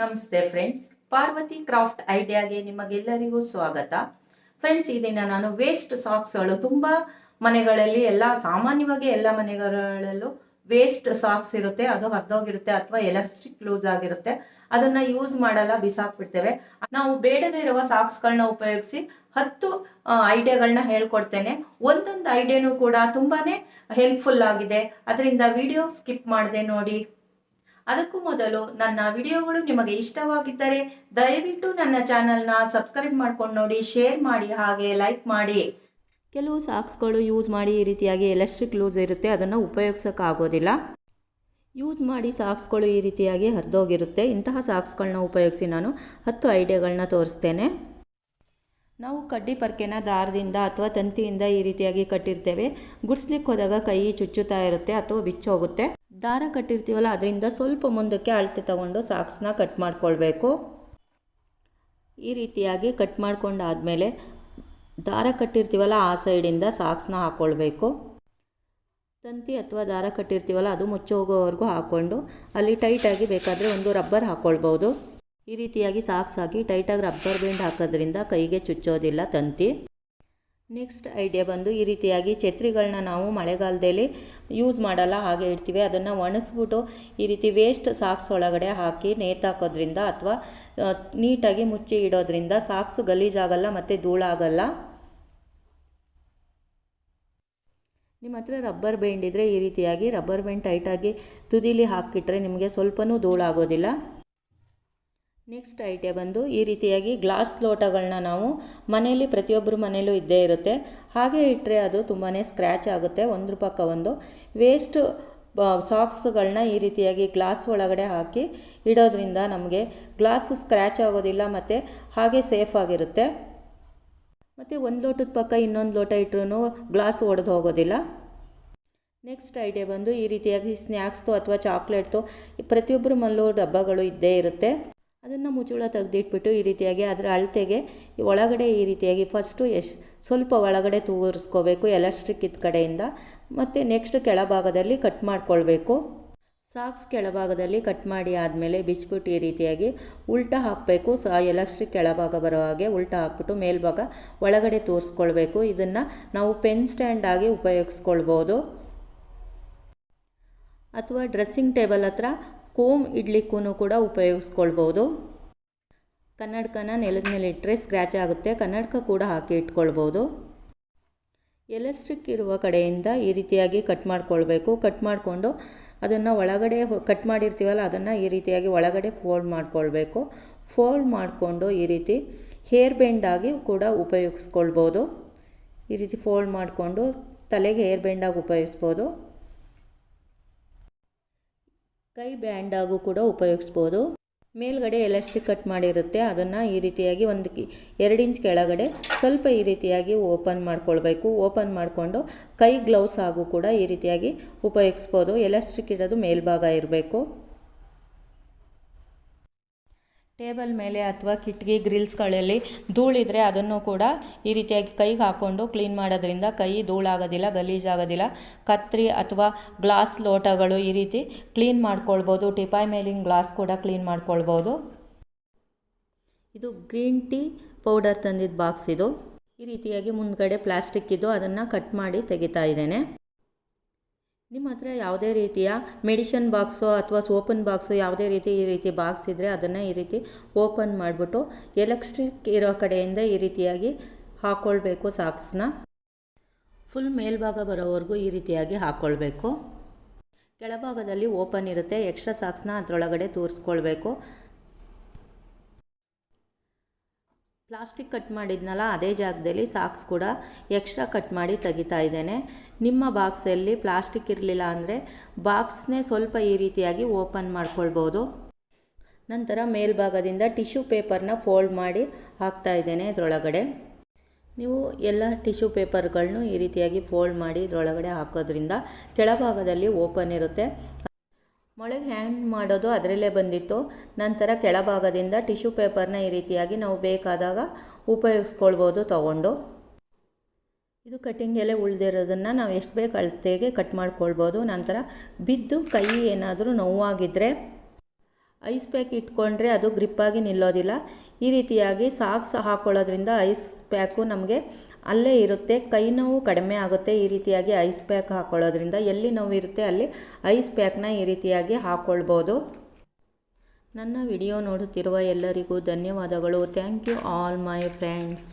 ನಮಸ್ತೆ friends Parvati craft ಐಡಿಯಾಗೆ ನಿಮಗೆಲ್ಲರಿಗೂ ಸ್ವಾಗತ. ಫ್ರೆಂಡ್ಸ್ ಈ ದಿನ ನಾನು ವೇಸ್ಟ್ ಸಾಕ್ಸ್ಗಳು ತುಂಬ ಮನೆಗಳಲ್ಲಿ ಎಲ್ಲ ಸಾಮಾನ್ಯವಾಗಿ ಎಲ್ಲ ಮನೆಗಳಲ್ಲೂ ವೇಸ್ಟ್ ಸಾಕ್ಸ್ ಇರುತ್ತೆ. ಅದು ಹರಿದೋಗಿರುತ್ತೆ ಅಥವಾ ಎಲಾಸ್ಟಿಕ್ ಲೂಸ್ ಆಗಿರುತ್ತೆ. ಅದನ್ನ ಯೂಸ್ ಮಾಡಲ್ಲ, ಬಿಸಾಕ್ಬಿಡ್ತೇವೆ. ನಾವು ಬೇಡದೇ ಇರುವ ಸಾಕ್ಸ್ಗಳನ್ನ ಉಪಯೋಗಿಸಿ ಹತ್ತು ಐಡಿಯಾಗಳನ್ನ ಹೇಳ್ಕೊಡ್ತೇನೆ. ಒಂದೊಂದು ಐಡಿಯಾನು ಕೂಡ ತುಂಬಾನೇ ಹೆಲ್ಪ್ಫುಲ್ ಆಗಿದೆ. ಅದರಿಂದ ವಿಡಿಯೋ ಸ್ಕಿಪ್ ಮಾಡದೆ ನೋಡಿ. ಅದಕ್ಕೂ ಮೊದಲು ನನ್ನ ವಿಡಿಯೋಗಳು ನಿಮಗೆ ಇಷ್ಟವಾಗಿದ್ದರೆ ದಯವಿಟ್ಟು ನನ್ನ ಚಾನಲ್ನ ಸಬ್ಸ್ಕ್ರೈಬ್ ಮಾಡ್ಕೊಂಡು ನೋಡಿ, ಶೇರ್ ಮಾಡಿ ಹಾಗೆ ಲೈಕ್ ಮಾಡಿ. ಕೆಲವು ಸಾಕ್ಸ್ಗಳು ಯೂಸ್ ಮಾಡಿ ಈ ರೀತಿಯಾಗಿ ಎಲೆಕ್ಟ್ರಿಕ್ ಲೂಸ್ ಇರುತ್ತೆ, ಅದನ್ನು ಉಪಯೋಗಿಸೋಕ್ಕಾಗೋದಿಲ್ಲ. ಯೂಸ್ ಮಾಡಿ ಸಾಕ್ಸ್ಗಳು ಈ ರೀತಿಯಾಗಿ ಹರಿದೋಗಿರುತ್ತೆ. ಇಂತಹ ಸಾಕ್ಸ್ಗಳನ್ನ ಉಪಯೋಗಿಸಿ ನಾನು ಹತ್ತು ಐಡಿಯಾಗಳನ್ನ ತೋರಿಸ್ತೇನೆ. ನಾವು ಕಡ್ಡಿ ಪರ್ಕೆನ ದಾರದಿಂದ ಅಥವಾ ತಂತಿಯಿಂದ ಈ ರೀತಿಯಾಗಿ ಕಟ್ಟಿರ್ತೇವೆ. ಗುಡ್ಸ್ಲಿಕ್ಕೆ ಹೋದಾಗ ಕೈ ಚುಚ್ಚುತ್ತಾ ಇರುತ್ತೆ ಅಥವಾ ಬಿಚ್ಚೋಗುತ್ತೆ. ದಾರ ಕಟ್ಟಿರ್ತೀವಲ್ಲ, ಅದರಿಂದ ಸ್ವಲ್ಪ ಮುಂದಕ್ಕೆ ಅಳತೆ ತಗೊಂಡು ಸಾಕ್ಸ್ನ ಕಟ್ ಮಾಡ್ಕೊಳ್ಬೇಕು. ಈ ರೀತಿಯಾಗಿ ಕಟ್ ಮಾಡ್ಕೊಂಡಾದಮೇಲೆ ದಾರ ಕಟ್ಟಿರ್ತೀವಲ್ಲ, ಆ ಸೈಡಿಂದ ಸಾಕ್ಸ್ನ ಹಾಕ್ಕೊಳ್ಬೇಕು ತಂತಿ ಅಥವಾ ದಾರ ಕಟ್ಟಿರ್ತೀವಲ್ಲ, ಅದು ಮುಚ್ಚೋಗೋವರೆಗೂ ಹಾಕ್ಕೊಂಡು ಅಲ್ಲಿ ಟೈಟಾಗಿ ಬೇಕಾದರೆ ಒಂದು ರಬ್ಬರ್ ಹಾಕ್ಕೊಳ್ಬೋದು ಈ ರೀತಿಯಾಗಿ ಸಾಕ್ಸ್ ಹಾಕಿ ಟೈಟಾಗಿ ರಬ್ಬರ್ ಬ್ಯಾಂಡ್ ಹಾಕೋದ್ರಿಂದ ಕೈಗೆ ಚುಚ್ಚೋದಿಲ್ಲ ತಂತಿ. ನೆಕ್ಸ್ಟ್ ಐಡಿಯಾ ಬಂದು ಈ ರೀತಿಯಾಗಿ ಛತ್ರಿಗಳನ್ನ ನಾವು ಮಳೆಗಾಲದಲ್ಲಿ ಯೂಸ್ ಮಾಡಲ್ಲ ಹಾಗೆ ಇಡ್ತೀವಿ. ಅದನ್ನು ಒಣಗಿಸ್ಬಿಟ್ಟು ಈ ರೀತಿ ವೇಸ್ಟ್ ಸಾಕ್ಸ್ ಒಳಗಡೆ ಹಾಕಿ ನೇತಾಕೋದ್ರಿಂದ ಅಥವಾ ನೀಟಾಗಿ ಮುಚ್ಚಿ ಇಡೋದ್ರಿಂದ ಸಾಕ್ಸು ಗಲೀಜಾಗಲ್ಲ ಮತ್ತು ಧೂಳಾಗಲ್ಲ. ನಿಮ್ಮ ಹತ್ರ ರಬ್ಬರ್ ಬ್ಯಾಂಡ್ ಇದ್ದರೆ ಈ ರೀತಿಯಾಗಿ ರಬ್ಬರ್ ಬೆಂಡ್ ಟೈಟಾಗಿ ತುದಿಲಿ ಹಾಕಿಟ್ರೆ ನಿಮಗೆ ಸ್ವಲ್ಪನೂ ಧೂಳಾಗೋದಿಲ್ಲ. ನೆಕ್ಸ್ಟ್ ಐಟೆ ಬಂದು ಈ ರೀತಿಯಾಗಿ ಗ್ಲಾಸ್ ಲೋಟಗಳನ್ನ ನಾವು ಮನೆಯಲ್ಲಿ ಪ್ರತಿಯೊಬ್ಬರ ಮನೆಯಲ್ಲೂ ಇದ್ದೇ ಇರುತ್ತೆ. ಹಾಗೆ ಇಟ್ಟರೆ ಅದು ತುಂಬಾ ಸ್ಕ್ರ್ಯಾಚ್ ಆಗುತ್ತೆ. ಒಂದ್ರ ಪಕ್ಕ ಒಂದು ವೇಸ್ಟ್ ಸಾಕ್ಸ್ಗಳನ್ನ ಈ ರೀತಿಯಾಗಿ ಗ್ಲಾಸ್ ಒಳಗಡೆ ಹಾಕಿ ಇಡೋದ್ರಿಂದ ನಮಗೆ ಗ್ಲಾಸ್ ಸ್ಕ್ರ್ಯಾಚ್ ಆಗೋದಿಲ್ಲ ಮತ್ತು ಹಾಗೆ ಸೇಫ್ ಆಗಿರುತ್ತೆ. ಮತ್ತು ಒಂದು ಲೋಟದ ಪಕ್ಕ ಇನ್ನೊಂದು ಲೋಟ ಇಟ್ಟರೂ ಗ್ಲಾಸ್ ಒಡೆದು ಹೋಗೋದಿಲ್ಲ. ನೆಕ್ಸ್ಟ್ ಐಡಿಯಾ ಬಂದು ಈ ರೀತಿಯಾಗಿ ಸ್ನ್ಯಾಕ್ಸ್ದು ಅಥವಾ ಚಾಕ್ಲೇಟ್ದು ಪ್ರತಿಯೊಬ್ಬರ ಮಲ್ಲೂ ಡಬ್ಬಗಳು ಇದ್ದೇ ಇರುತ್ತೆ. ಅದನ್ನು ಮುಚ್ಚುಳ ತೆಗೆದಿಟ್ಬಿಟ್ಟು ಈ ರೀತಿಯಾಗಿ ಅದರ ಅಳತೆಗೆ ಒಳಗಡೆ ಈ ರೀತಿಯಾಗಿ ಫಸ್ಟು ಎಷ್ಟು ಸ್ವಲ್ಪ ಒಳಗಡೆ ತೂರಿಸ್ಕೋಬೇಕು ಎಲಾಸ್ಟಿಕ್ ಇದ್ದ ಕಡೆಯಿಂದ. ಮತ್ತು ನೆಕ್ಸ್ಟ್ ಕೆಳಭಾಗದಲ್ಲಿ ಕಟ್ ಮಾಡ್ಕೊಳ್ಬೇಕು. ಸಾಕ್ಸ್ ಕೆಳಭಾಗದಲ್ಲಿ ಕಟ್ ಮಾಡಿ ಆದಮೇಲೆ ಬಿಚ್ಬಿಟ್ಟು ಈ ರೀತಿಯಾಗಿ ಉಲ್ಟಾ ಹಾಕಬೇಕು. ಸ ಎಲಾಸ್ಟಿಕ್ ಕೆಳಭಾಗ ಬರೋ ಹಾಗೆ ಉಲ್ಟಾ ಹಾಕ್ಬಿಟ್ಟು ಮೇಲ್ಭಾಗ ಒಳಗಡೆ ತೋರಿಸ್ಕೊಳ್ಬೇಕು. ಇದನ್ನು ನಾವು ಪೆನ್ ಸ್ಟ್ಯಾಂಡ್ ಆಗಿ ಉಪಯೋಗಿಸ್ಕೊಳ್ಬೋದು. ಅಥವಾ ಡ್ರೆಸ್ಸಿಂಗ್ ಟೇಬಲ್ ಹತ್ರ ಕೋಮ್ ಇಡ್ಲಿಕ್ಕೂ ಕೂಡ ಉಪಯೋಗಿಸ್ಕೊಳ್ಬೋದು. ಕನ್ನಡಕನ ನೆಲದ ಮೇಲೆ ಇಟ್ಟರೆ ಸ್ಕ್ರ್ಯಾಚ್ ಆಗುತ್ತೆ. ಕನ್ನಡಕ ಕೂಡ ಹಾಕಿ ಇಟ್ಕೊಳ್ಬೋದು. ಎಲೆಸ್ಟ್ರಿಕ್ ಇರುವ ಕಡೆಯಿಂದ ಈ ರೀತಿಯಾಗಿ ಕಟ್ ಮಾಡ್ಕೊಳ್ಬೇಕು. ಕಟ್ ಮಾಡಿಕೊಂಡು ಅದನ್ನು ಒಳಗಡೆ ಕಟ್ ಮಾಡಿರ್ತೀವಲ್ಲ, ಅದನ್ನು ಈ ರೀತಿಯಾಗಿ ಒಳಗಡೆ ಫೋಲ್ಡ್ ಮಾಡ್ಕೊಳ್ಬೇಕು. ಫೋಲ್ಡ್ ಮಾಡಿಕೊಂಡು ಈ ರೀತಿ ಹೇರ್ ಆಗಿ ಕೂಡ ಉಪಯೋಗಿಸ್ಕೊಳ್ಬೋದು. ಈ ರೀತಿ ಫೋಲ್ಡ್ ಮಾಡಿಕೊಂಡು ತಲೆಗೆ ಹೇರ್ ಬೆಂಡಾಗಿ ಉಪಯೋಗಿಸ್ಬೋದು. ಕೈ ಬ್ಯಾಂಡಾಗೂ ಕೂಡ ಉಪಯೋಗಿಸ್ಬೋದು. ಮೇಲ್ಗಡೆ ಎಲಾಸ್ಟಿಕ್ ಕಟ್ ಮಾಡಿರುತ್ತೆ. ಅದನ್ನು ಈ ರೀತಿಯಾಗಿ ಒಂದು ಎರಡು ಇಂಚ್ ಕೆಳಗಡೆ ಸ್ವಲ್ಪ ಈ ರೀತಿಯಾಗಿ ಓಪನ್ ಮಾಡ್ಕೊಳ್ಬೇಕು. ಓಪನ್ ಮಾಡಿಕೊಂಡು ಕೈ ಗ್ಲೌಸ್ ಆಗೂ ಕೂಡ ಈ ರೀತಿಯಾಗಿ ಉಪಯೋಗಿಸ್ಬೋದು. ಎಲಾಸ್ಟಿಕ್ ಇಡೋದು ಮೇಲ್ಭಾಗ ಇರಬೇಕು. ಟೇಬಲ್ ಮೇಲೆ ಅಥವಾ ಕಿಟಕಿ ಗ್ರಿಲ್ಸ್ಗಳಲ್ಲಿ ಧೂಳಿದ್ರೆ ಅದನ್ನು ಕೂಡ ಈ ರೀತಿಯಾಗಿ ಕೈಗೆ ಹಾಕ್ಕೊಂಡು ಕ್ಲೀನ್ ಮಾಡೋದ್ರಿಂದ ಕೈ ಧೂಳಾಗೋದಿಲ್ಲ, ಗಲೀಜಾಗೋದಿಲ್ಲ. ಕತ್ರಿ ಅಥವಾ ಗ್ಲಾಸ್ ಲೋಟಗಳು ಈ ರೀತಿ ಕ್ಲೀನ್ ಮಾಡ್ಕೊಳ್ಬೋದು, ಟಿಪಾಯ್ ಮೇಲಿನ ಗ್ಲಾಸ್ ಕೂಡ ಕ್ಲೀನ್ ಮಾಡ್ಕೊಳ್ಬೋದು. ಇದು ಗ್ರೀನ್ ಟೀ ಪೌಡರ್ ತಂದಿದ್ದ ಬಾಕ್ಸ್ ಇದು. ಈ ರೀತಿಯಾಗಿ ಮುಂದ್ಗಡೆ ಪ್ಲಾಸ್ಟಿಕ್ ಇದು, ಅದನ್ನು ಕಟ್ ಮಾಡಿ ತೆಗಿತಾ ಇದ್ದೇನೆ. ನಿಮ್ಮ ಹತ್ರ ಯಾವುದೇ ರೀತಿಯ ಮೆಡಿಷನ್ ಬಾಕ್ಸು ಅಥವಾ ಸೋಪನ್ ಬಾಕ್ಸು ಯಾವುದೇ ರೀತಿ ಈ ರೀತಿ ಬಾಕ್ಸ್ ಇದ್ದರೆ ಅದನ್ನು ಈ ರೀತಿ ಓಪನ್ ಮಾಡಿಬಿಟ್ಟು ಎಲೆಕ್ಟ್ರಿಕ್ ಇರೋ ಕಡೆಯಿಂದ ಈ ರೀತಿಯಾಗಿ ಹಾಕ್ಕೊಳ್ಬೇಕು ಸಾಕ್ಸ್ನ. ಫುಲ್ ಮೇಲ್ಭಾಗ ಬರೋವರೆಗೂ ಈ ರೀತಿಯಾಗಿ ಹಾಕ್ಕೊಳ್ಬೇಕು ಕೆಳಭಾಗದಲ್ಲಿ ಓಪನ್ ಇರುತ್ತೆ. ಎಕ್ಸ್ಟ್ರಾ ಸಾಕ್ಸ್ನ ಅದರೊಳಗಡೆ ತೂರಿಸ್ಕೊಳ್ಬೇಕು. ಪ್ಲಾಸ್ಟಿಕ್ ಕಟ್ ಮಾಡಿದ್ನಲ್ಲ, ಅದೇ ಜಾಗದಲ್ಲಿ ಸಾಕ್ಸ್ ಕೂಡ ಎಕ್ಸ್ಟ್ರಾ ಕಟ್ ಮಾಡಿ ತೆಗಿತಾ ಇದ್ದೇನೆ. ನಿಮ್ಮ ಬಾಕ್ಸಲ್ಲಿ ಪ್ಲಾಸ್ಟಿಕ್ ಇರಲಿಲ್ಲ ಅಂದರೆ ಬಾಕ್ಸ್ನೇ ಸ್ವಲ್ಪ ಈ ರೀತಿಯಾಗಿ ಓಪನ್ ಮಾಡ್ಕೊಳ್ಬೋದು. ನಂತರ ಮೇಲ್ಭಾಗದಿಂದ ಟಿಶ್ಯೂ ಪೇಪರ್ನ ಫೋಲ್ಡ್ ಮಾಡಿ ಹಾಕ್ತಾ ಇದ್ದೇನೆ ಇದರೊಳಗಡೆ. ನೀವು ಎಲ್ಲ ಟಿಶ್ಯೂ ಪೇಪರ್ಗಳನ್ನೂ ಈ ರೀತಿಯಾಗಿ ಫೋಲ್ಡ್ ಮಾಡಿ ಇದರೊಳಗಡೆ ಹಾಕೋದ್ರಿಂದ ಕೆಳಭಾಗದಲ್ಲಿ ಓಪನ್ ಇರುತ್ತೆ. ಮೊಳಗೆ ಹ್ಯಾಂಗ್ ಮಾಡೋದು ಅದರಲ್ಲೇ ಬಂದಿತ್ತು. ನಂತರ ಕೆಳಭಾಗದಿಂದ ಟಿಶ್ಯೂ ಪೇಪರ್ನ ಈ ರೀತಿಯಾಗಿ ನಾವು ಬೇಕಾದಾಗ ಉಪಯೋಗಿಸ್ಕೊಳ್ಬೋದು ತಗೊಂಡು. ಇದು ಕಟ್ಟಿಂಗ್ ಎಲೆ ಉಳಿದಿರೋದನ್ನು ನಾವು ಎಷ್ಟು ಬೇಕು ಅಳತೆಗೆ ಕಟ್ ಮಾಡ್ಕೊಳ್ಬೋದು. ನಂತರ ಬಿದ್ದು ಕೈ ಏನಾದರೂ ನೋವಾಗಿದ್ದರೆ ಐಸ್ ಪ್ಯಾಕ್ ಇಟ್ಕೊಂಡ್ರೆ ಅದು ಗ್ರಿಪ್ಪಾಗಿ ನಿಲ್ಲೋದಿಲ್ಲ. ಈ ರೀತಿಯಾಗಿ ಸಾಕ್ಸ್ ಹಾಕೊಳ್ಳೋದ್ರಿಂದ ಐಸ್ ಪ್ಯಾಕು ನಮಗೆ ಅಲ್ಲೇ ಇರುತ್ತೆ. ಕೈ ನೋವು ಕಡಿಮೆ ಆಗುತ್ತೆ ಈ ರೀತಿಯಾಗಿ ಐಸ್ ಪ್ಯಾಕ್ ಹಾಕೊಳ್ಳೋದ್ರಿಂದ. ಎಲ್ಲಿ ನೋವು ಇರುತ್ತೆ ಅಲ್ಲಿ ಐಸ್ ಪ್ಯಾಕ್ನ ಈ ರೀತಿಯಾಗಿ ಹಾಕ್ಕೊಳ್ಬೋದು ನನ್ನ ವಿಡಿಯೋ ನೋಡುತ್ತಿರುವ ಎಲ್ಲರಿಗೂ ಧನ್ಯವಾದಗಳು. Thank you all my friends